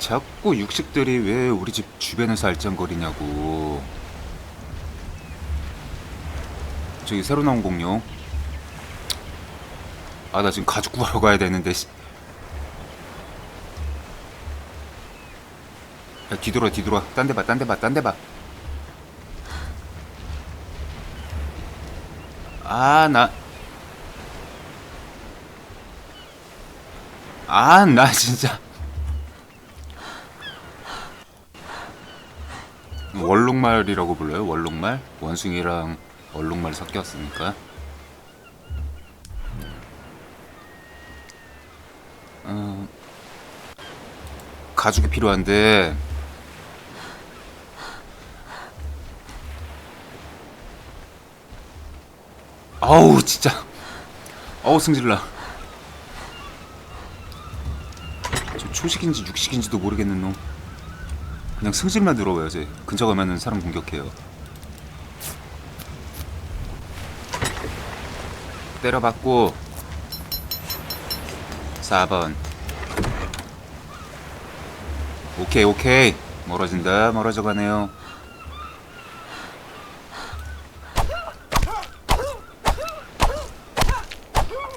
자꾸 육식들이 왜 우리 집 주변에서 알짱거리냐고. 저기 새로 나온 공룡. 아, 나 지금 가죽 구하러 가야 되는데. 씨. 야, 뒤돌아, 뒤돌아. 딴 데 봐, 딴 데 봐, 딴 데 봐. 아, 나. 아, 나 진짜. 월록말이라고 불러요? 월록말? 원숭이랑 얼룩말 섞였으니까. 어, 가죽이 필요한데 아우 진짜 아우 승질나 저 초식인지 육식인지도 모르겠는 놈 그냥 승질만 들어봐요 제. 근처 가면은 사람 공격해요. 때려받고. 4번. 오케이 오케이. 멀어진다 멀어져 가네요.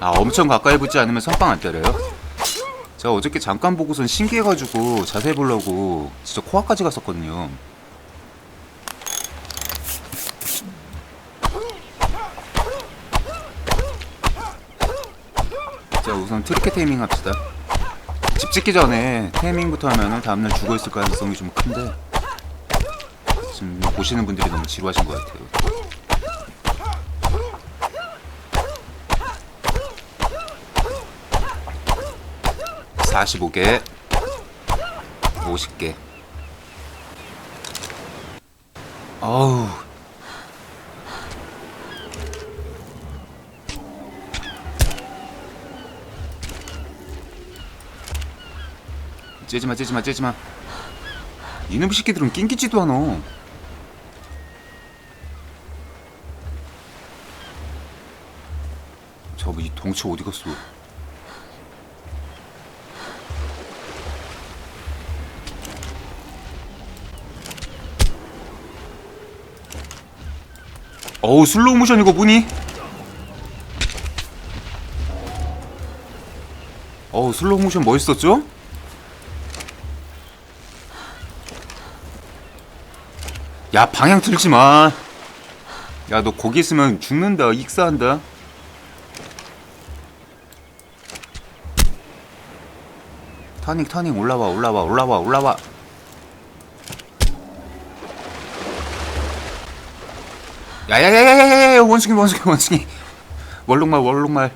아 엄청 가까이 붙지 않으면 선빵 안 때려요? 제가 어저께 잠깐 보고선 신기해가지고 자세히 보려고 진짜 코앞까지 갔었거든요. 자 우선 트리케 테이밍 합시다. 집 짓기 전에 테이밍부터 하면은 다음날 죽어있을 가능성이 좀 큰데 지금 보시는 분들이 너무 지루하신 것 같아요 45개. 50개. 어우. 째지마 째지마 째지마. 이놈의 새끼들은 낑기지도 않아. 저거 이 덩치 어디 갔어 어우 슬로우 모션 이거 뭐니? 어우 슬로우 모션 멋있었죠? 야 방향 틀지 마. 야 너 거기 있으면 죽는다 익사한다. 터닝 터닝 올라와 올라와 올라와 올라와. 야야야야야야 원숭이 원숭이 원숭이 월록말 월록말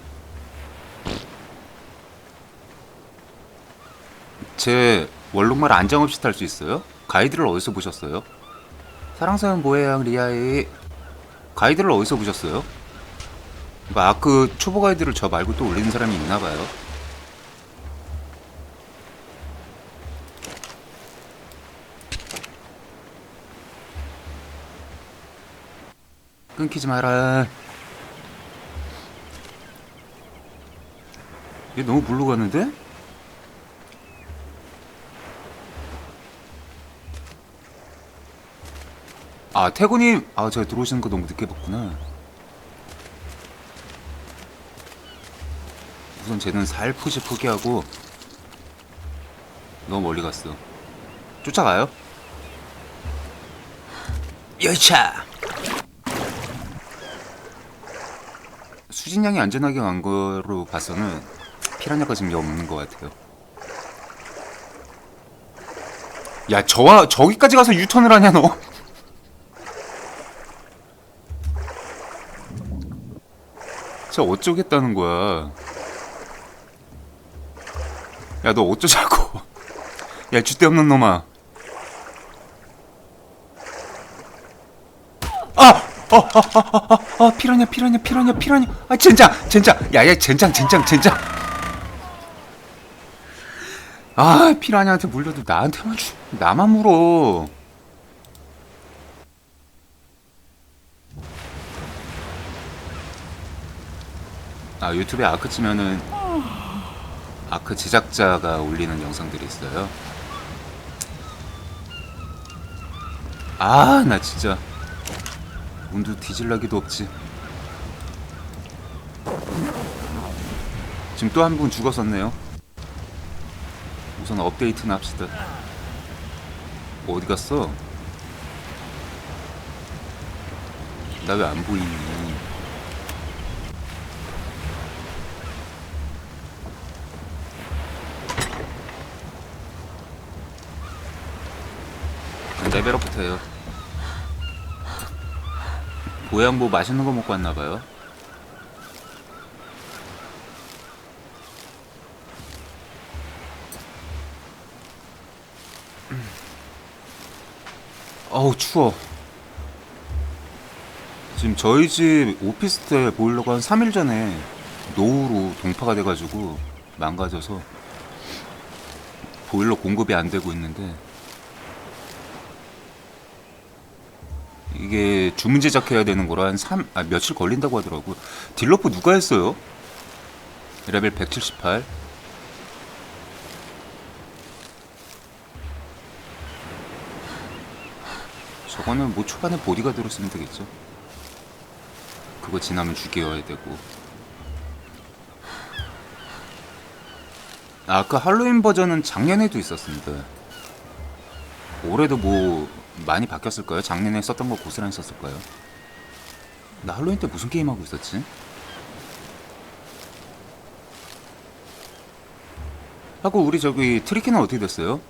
제 월록말 안정 없이 탈 수 있어요? 가이드를 어디서 보셨어요? 사랑스러운 모해양 리아이 가이드를 어디서 보셨어요? 이거 아크 초보 가이드를 저 말고 또 올리는 사람이 있나 봐요. 끊기지 마라. 얘 너무 물로 가는데? 아 태군님. 아 제가 들어오시는 거 너무 늦게 봤구나. 우선 쟤는 살포시 포기하고 너무 멀리 갔어. 쫓아가요? 열차 수진양이 안전하게 간 거로 봐서는 피라냐가 지금 여기 없는 것 같아요 야 저와 저기까지 가서 유턴을 하냐 너 진짜 어쩌겠다는 거야. 야, 너 어쩌자고. 야, 쥐대 없는 놈아. 아! 어, 어, 어, 어, 아 피라냐 피라냐 피라냐 피라냐. 아 젠장 젠장. 야야 젠장 젠장 젠장. 아 피라냐한테 물려도 나한테만 주 나만 물어. 아 유튜브에 아크 치면은 아크 제작자가 올리는 영상들이 있어요. 아 나 진짜. 문도 뒤질라기도 없지. 지금 또 한 분 죽었었네요. 우선 업데이트나 합시다. 어디 갔어? 나 왜 안 보이니? 레벨업부터 해요. 보양 뭐 맛있는 거 먹고 왔나봐요. 어우 추워. 지금 저희 집 오피스텔 보일러가 한 3일 전에 노후로 동파가 돼가지고 망가져서 보일러 공급이 안 되고 있는데 이게 주문 제작해야 되는 거라 한 3, 아, 며칠 걸린다고 하더라고. 딜러프 누가 했어요? 레벨 178. 저거는 뭐 초반에 보디가드로 쓰면 되겠죠. 그거 지나면 죽여야 되고. 아, 아까 할로윈 버전은 작년에도 있었습니다. 올해도 뭐 많이 바뀌었을까요? 작년에 썼던 거 고스란히 썼을까요? 나 할로윈 때 무슨 게임 하고 있었지? 하고 우리 저기 트리키는 어떻게 됐어요?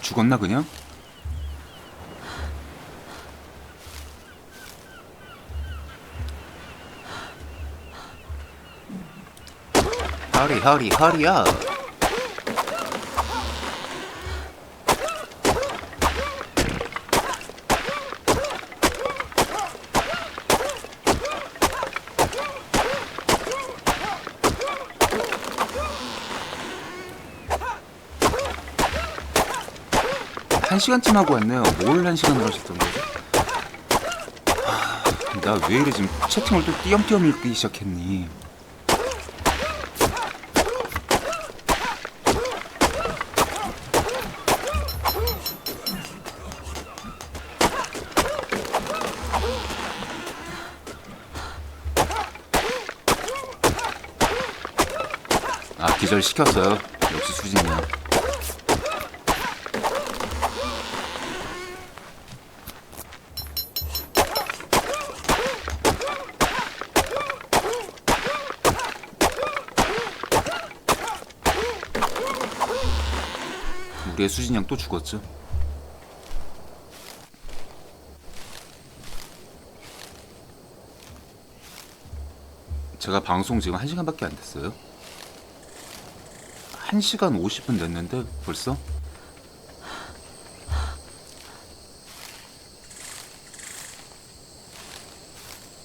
죽었나 그냥? 허리 허리 허리야 한 시간쯤 하고 왔네요. 뭘 한 시간을 하셨던 거죠? 나 왜 이래 지금 채팅을 또 띄엄띄엄 읽기 시작했니? 아 기절 시켰어요. 역시 수진이야. 우리의 수진 양 또 죽었죠? 제가 방송 지금 1시간밖에 안 됐어요. 1시간 50분 됐는데 벌써?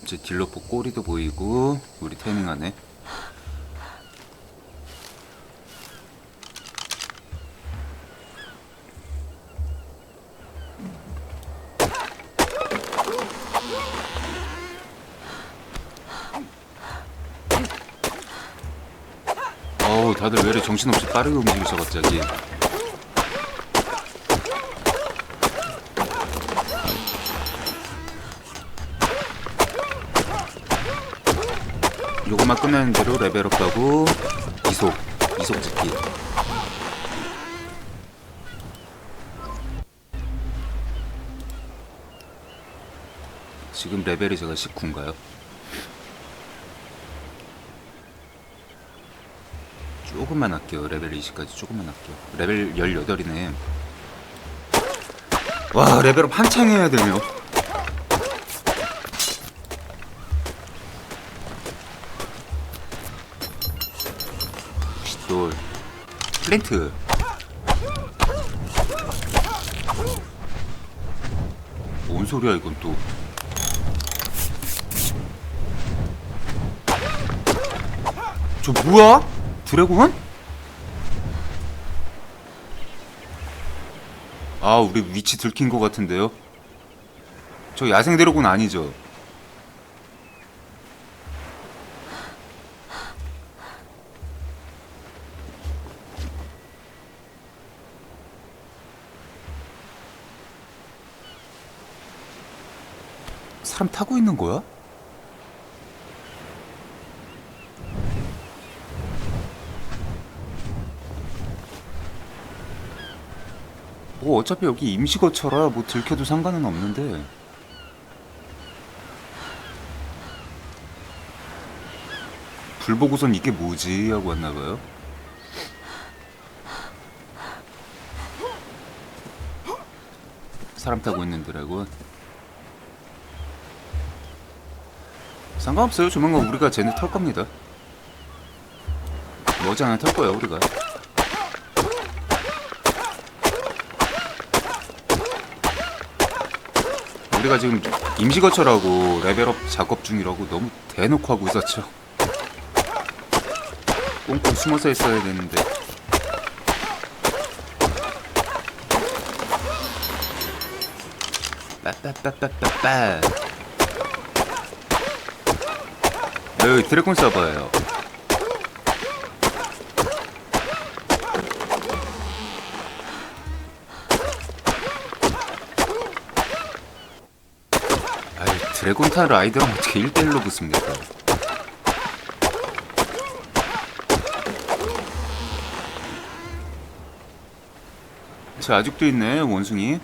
이제 딜러포 꼬리도 보이고 우리 태닝하네. 어우 다들 왜 이렇게 정신없이 빠르게 움직이셔 갑자기 요것만 끝내는 대로 레벨업 가고 이속 이속 찍기 지금 레벨이 제가 19인가요? 조금만 할게요. 레벨 20까지 조금만 할게요. 레벨 18이네. 와, 레벨업 한창 해야 되네요. 또 플랜트. 뭔 소리야 이건 또. 저 뭐야? 드래곤? 아, 우리 위치 들킨 것 같은데요? 저 야생 대로군 아니죠? 사람 타고 있는 거야? 뭐 어차피 여기 임시거처라 뭐 들켜도 상관은 없는데. 불 보고선 이게 뭐지? 하고 왔나봐요. 사람 타고 있는 드라군 상관없어요. 조만간 우리가 쟤네 털 겁니다. 머지 않아 털 거야 우리가 우리가 지금 임시거처라고 레벨업 작업 중이라고 너무 대놓고 하고 있었죠. 꽁꽁 숨어서 했어야 되는데. 빠빠빠빠빠빠 여기 드래곤 서버예요 드래곤 탄 라이더랑 어떻게 1대1로 붙습니까? 저 아직도 있네 원숭이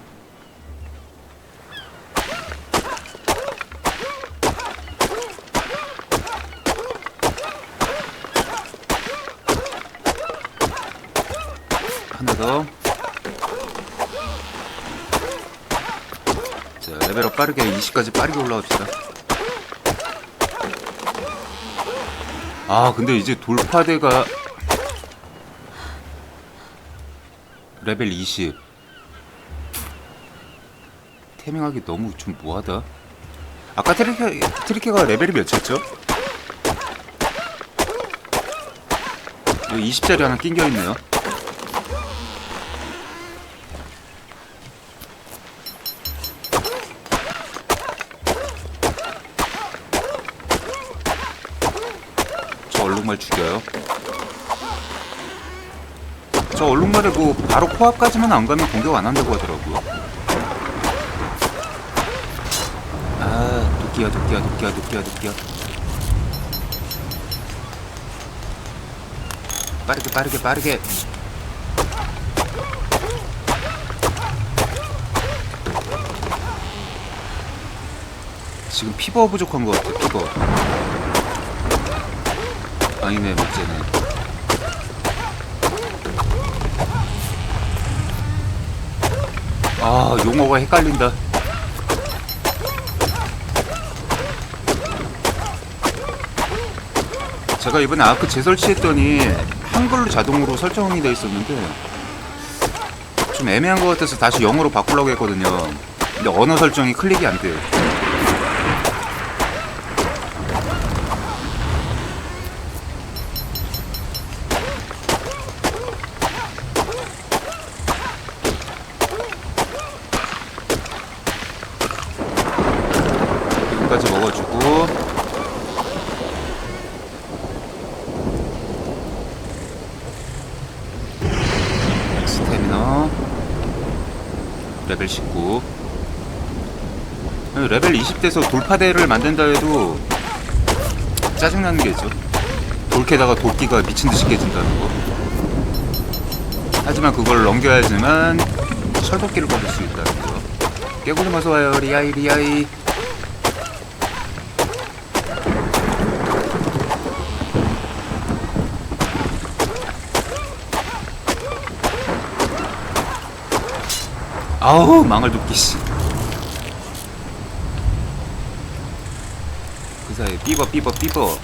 하나 더. 자, 레벨업 빠르게 20까지 빠르게 올라갑시다. 아, 근데 이제 돌파대가 레벨 20. 태밍하기 너무 좀 뭐하다. 아까 트리케, 트리케가 레벨이 몇이었죠? 여기 20짜리 하나 낑겨 있네요. 저 얼룩말 죽여요. 저 얼룩말에 뭐 바로 코앞까지만 안 가면 공격 안 한다고 하더라고요. 아 도끼야 도끼야 도끼야 도끼야 도끼야. 빠르게 빠르게 빠르게. 지금 피버 부족한 것 같아 피버. 아니네 목재네 아 용어가 헷갈린다. 제가 이번에 아크 재설치했더니 한글로 자동으로 설정이 돼 있었는데 좀 애매한 것 같아서 다시 영어로 바꾸려고 했거든요. 근데 언어 설정이 클릭이 안 돼요 여기까지 먹어주고 스태미너 레벨 19 레벨 20대에서 돌파대를 만든다 해도 짜증나는 게 있죠 돌캐다가 도끼가 미친듯이 깨진다는 거. 하지만 그걸 넘겨야지만 철도끼를 받을 수 있다는 거. 깨고 좀 어서와요 리아이 리아이 아우 망할 도끼 씨. 그 사이에 삐버 삐버 삐버.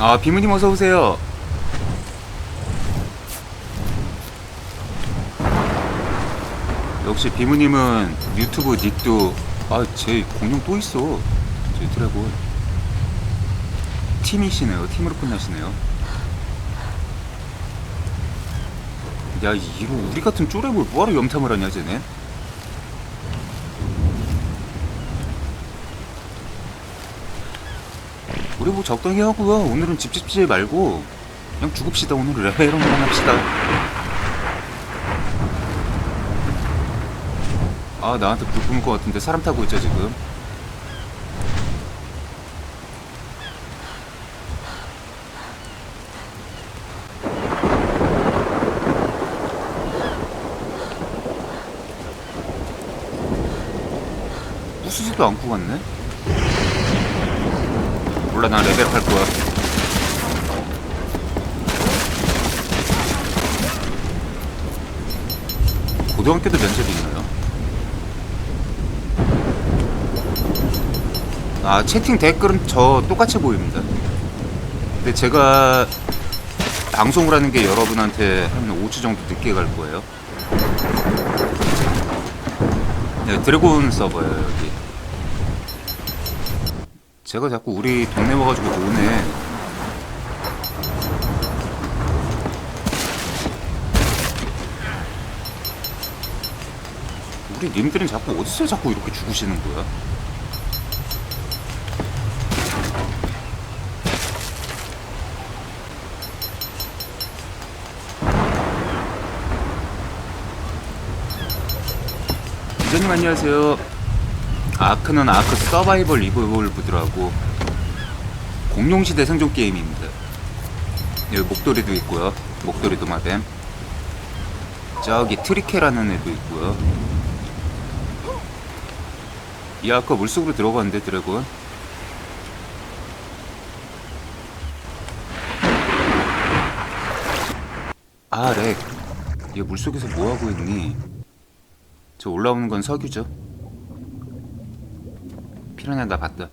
아 비무님 어서 오세요. 역시 비무님은 유튜브 닉도 아제 공룡 또 있어. 제 드래곤. 팀이시네요. 팀으로 끝나시네요. 야 이거 우리 같은 쪼레볼 뭐하러 염탐을 하냐 쟤네? 우리 뭐 적당히 하고요. 오늘은 집집지 말고 그냥 죽읍시다 오늘 레벨 한번 합시다. 아 나한테 불 뿜을 것 같은데 사람 타고 있죠 지금 부수지도 않고 갔네 몰라 난 레벨 할 거야 고등학교도 면접이 있나요? 아 채팅 댓글은 저 똑같이 보입니다. 근데 제가 방송을 하는 게 여러분한테 한 5주 정도 늦게 갈 거예요. 네, 드래곤 서버예요 여기. 제가 자꾸 우리 동네 와가지고 노네. 우리 님들은 자꾸 어디서 자꾸 이렇게 죽으시는 거야? 기자님 안녕하세요. 아크는 아크 서바이벌 리볼브더라고 공룡시대 생존 게임입니다. 여기 목도리도 있고요. 목도리 도마뱀. 저기 트리케라는 애도 있고요. 이 아까 물속으로 들어갔는데 드래곤. 아 렉. 얘 물속에서 뭐 하고 있니? 저 올라오는 건 석유죠. 피라냐 나 봤다.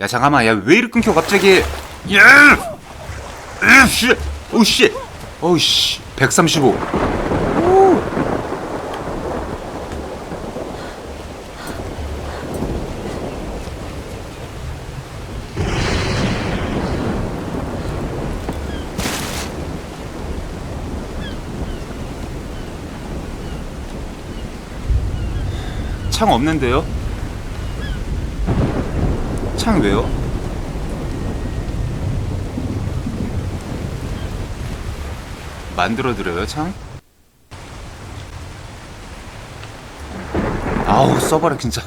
야 잠깐만 야 왜 이렇게 끊겨 갑자기? 야! 으씨! 오씨! 오씨! 135. 오! 창 없는데요? 창 왜요? 만들어 드려요 창? 아우 써봐라 진짜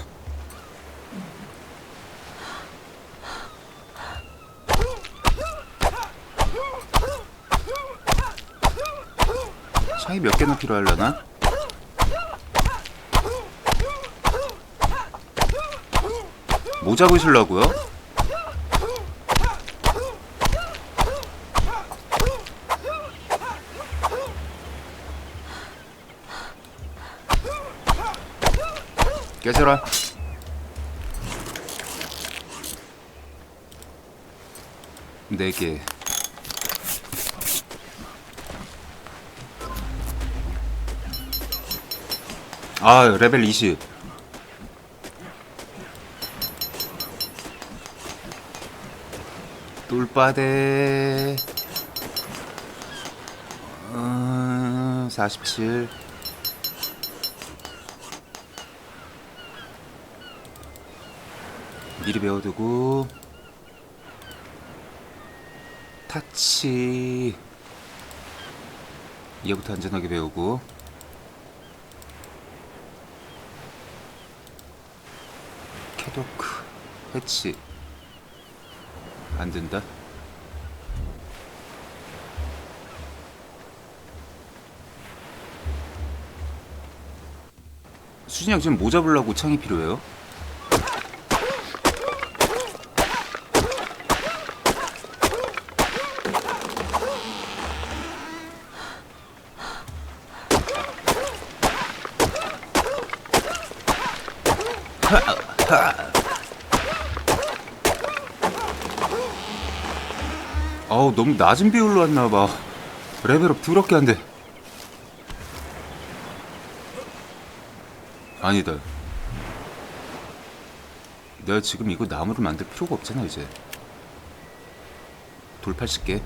창이 몇 개나 필요하려나? 뭐 잡으시려고요? 깨져라. 네개. 아 레벨 20 똘빠대 어, 47 미리 배워두고. 타치. 얘부터 안전하게 배우고. 캐도크 해치. 안 된다. 수진이 형 지금 뭐 잡으려고 창이 필요해요? 아우 너무 낮은 비율로 왔나봐 레벨업 더럽게 한데 아니다. 내가 지금 이거 나무를 만들 필요가 없잖아 이제. 돌 80개